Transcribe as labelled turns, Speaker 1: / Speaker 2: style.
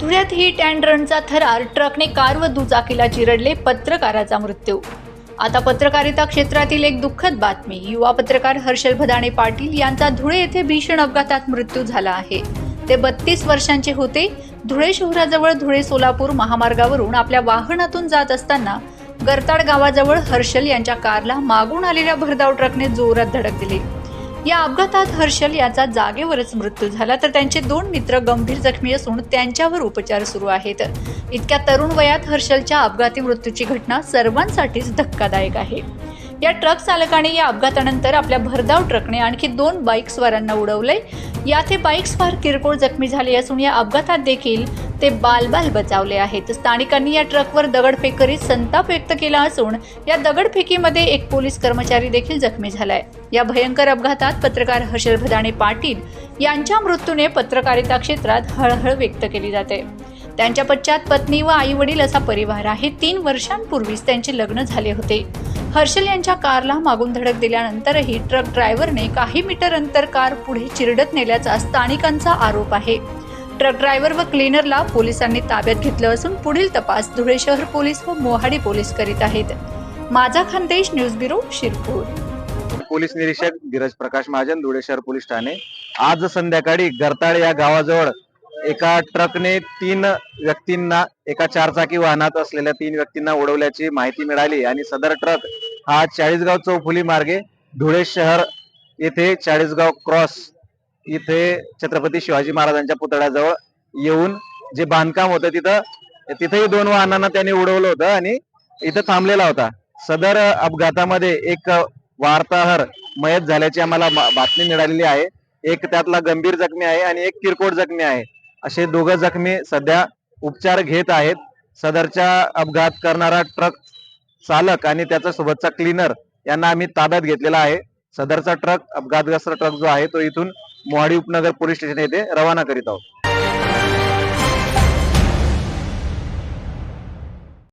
Speaker 1: धुळ्यात hit and रनचा थरार ट्रकने कार व दुचाकीला चिरडले पत्रकाराचा मृत्यू. आता पत्रकारिता क्षेत्रातील एक दुःखद बातमी युवा पत्रकार हर्षल भदाणे पाटील यांचा धुळे येथे भीषण अपघातात मृत्यू झाला आहे. ते बत्तीस वर्षांचे होते. धुळे शहराजवळ धुळे सोलापूर महामार्गावरून आपल्या वाहनातून जात असताना गरताड गावाजवळ हर्षल यांच्या कारला मागून आलेल्या भरधाव ट्रकने जोरात धडक दिली. या अपघातात हर्षल याचा जागेवरच मृत्यू झाला. तर त्यांचे दोन मित्र गंभीर जखमी असून त्यांच्यावर उपचार सुरू आहेत. इतक्या तरुण वयात हर्षलच्या अपघाती मृत्यूची घटना सर्वांसाठीच धक्कादायक आहे. या ट्रक चालकाने या अपघातानंतर आपल्या भरधाव ट्रकने आणखी दोन बाईक स्वारांना उडवले. यात हे बाईक स्वार किरकोळ जखमी झाले असून या अपघातात देखील ते बालबाल बचावले आहेत. स्थानिकांनी या ट्रकवर दगडफेक करीत संताप व्यक्त केला असून या दगडफेकीमध्ये एक पोलीस कर्मचारी देखील जखमी झालाय. या भयंकर अपघातात पत्रकार हर्षल भदाणे पाटील यांच्या मृत्यूने पत्रकारिता क्षेत्रात हळहळ व्यक्त केली जाते. त्यांच्या पश्चात पत्नी व आई वडील असा परिवार आहे. तीन वर्षांपूर्वीच त्यांचे लग्न झाले होते. हर्षल यांच्या कारला मागून धडक दिल्यानंतरही ट्रक ड्रायव्हरने काही मीटर अंतर कार पुढे चिरडत नेल्याचा स्थानिकांचा आरोप आहे. ट्रक ड्रायव्हर व क्लीनरला पोलिसांनी ताब्यात घेतलं असून पुढील तपास धुळे शहर पोलीस व मोहाडी पोलीस करीत आहेत. माझा Khandesh news bureau Shirpur.
Speaker 2: Police निरीक्षक धीरज प्रकाश महाजन धुळे शहर पोलीस ठाणे. आज संध्याकाळी गरताळ या गावाजवळ एका ट्रकने तीन व्यक्तींना एका चारचाकी वाहनात असलेल्या तीन व्यक्तींना उडवल्याची माहिती मिळाली आणि सदर ट्रक हा चाळीसगाव चौफुली मार्गे धुळे शहर येथे चाळीसगाव क्रॉस इथे छत्रपती शिवाजी महाराजांच्या पुतळ्याजवळ येऊन जे बांधकाम होतं तिथं तिथेही दोन वाहनांना त्यांनी उडवलं होतं आणि इथं थांबलेला होता. सदर अपघातामध्ये एक वार्ताहर मयत झाल्याची आम्हाला बातमी मिळालेली आहे. एक त्यातला गंभीर जखमी आहे आणि एक किरकोळ जखमी आहे. असे दोघं जखमी सध्या उपचार घेत आहेत. सदरच्या अपघात करणारा ट्रक चालक आणि त्याचा सोबतचा क्लीनर यांना आम्ही ताब्यात घेतलेला आहे. सदरचा ट्रक अपघातग्रस्त ट्रक जो आहे तो इथून मोहाडी उपनगर पोलीस स्टेशन येथे रवाना करीत आहोत.